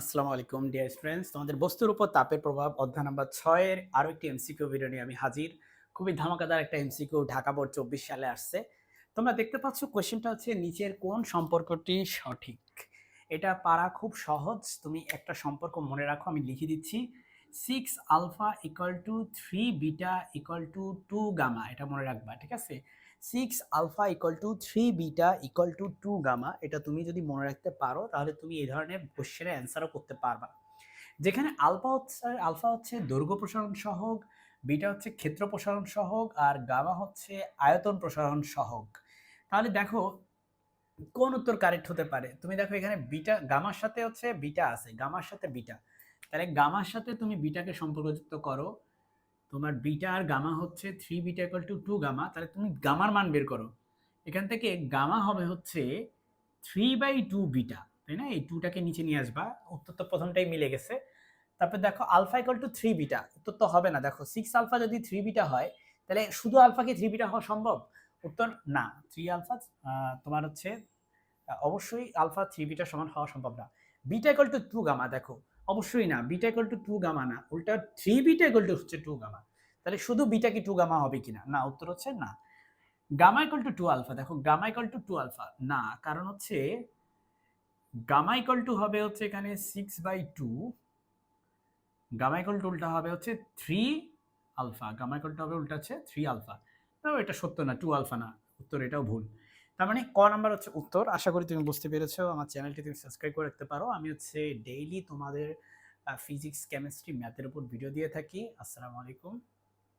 আসসালামু আলাইকুম dear friends তোমাদের বস্তুর উপর তাপের প্রভাব অধ্যায় নাম্বার ছয়ের আরও একটি এমসিকিউ ভিডিও নিয়ে আমি হাজির। খুবই ধামাকাদার একটা এমসিকিউ ঢাকা বোর্ড চব্বিশ সালে আসছে। তোমরা দেখতে পাচ্ছ কোয়েশ্চেনটা হচ্ছে, নিচের কোন সম্পর্কটি সঠিক? এটা পারা খুব সহজ। তুমি একটা সম্পর্ক মনে রাখো, আমি লিখে দিচ্ছি। Six alpha equal to three beta equal to two gamma এটা মনে রাখবা, ঠিক আছে? Six alpha equal to three beta equal to two gamma এটা তুমি যদি মনে রাখতে পারো, তাহলে তুমি এই ধরনের কোশ্চেনের অ্যান্সারও করতে পারবা। যেখানে আলফা হচ্ছে আলফা হচ্ছে দৈর্ঘ্য প্রসারণ সহগ বিটা হচ্ছে ক্ষেত্র প্রসারণ সহগ, আর গামা হচ্ছে আয়তন প্রসারণ সহগ। তাহলে দেখো, কোন উত্তর কারেক্ট হতে পারে? তুমি দেখো এখানে বিটা গামার সাথে হচ্ছে বিটা আছে গামার সাথে বিটা তাহলে গামার সাথে তুমি বিটাকে সম্পর্কযুক্ত করো তোমার বিটা আর গামা হচ্ছে three beta equal to two gamma, তাহলে তুমি গামার মান বের করো। এখান থেকে গামা হবে হচ্ছে থ্রি বাই টু বিটা, তাই না? এই টুটাকে নিচে নিয়ে আসবা উত্তর তো প্রথমটাই মিলে গেছে। তারপর দেখো alpha equal to three beta, উত্তর তো হবে না। দেখো সিক্স আলফা যদি থ্রি বিটা হয়, তাহলে শুধু আলফাকে থ্রি বিটা হওয়া সম্ভব? উত্তর না। থ্রি আলফা তোমার হচ্ছে, অবশ্যই আলফা থ্রি বিটা সমান হওয়া সম্ভব না। Beta equal to two gamma, দেখো। অবশ্যই না beta equal to two gamma না। উল্টা থ্রি বিটা ইকুয়াল টু হচ্ছে টু গামা তাহলে শুধু বিটা কি টু গামা হবে কিনা? না, উত্তর হচ্ছে না। Gamma equal to two alpha দেখো gamma equal to two alpha না, কারণ হচ্ছে গামা ইকুয়াল টু হবে হচ্ছে এখানে six by two gamma equal to উল্টা হবে হচ্ছে three alpha gamma equal to হবে উল্টা হচ্ছে থ্রি আলফা তো এটা সত্য না টু আলফা না, উত্তর এটাও ভুল। তার মানে ক নাম্বার হচ্ছে উত্তর। আশা করি তুমি বুঝতে পেরেছ। আমার চ্যানেলটি তুমি সাবস্ক্রাইব করে রাখতে পারো। আমি হচ্ছে ডেইলি তোমাদের ফিজিক্স কেমিস্ট্রি ম্যাথের উপর ভিডিও দিয়ে থাকি। আসসালামু আলাইকুম।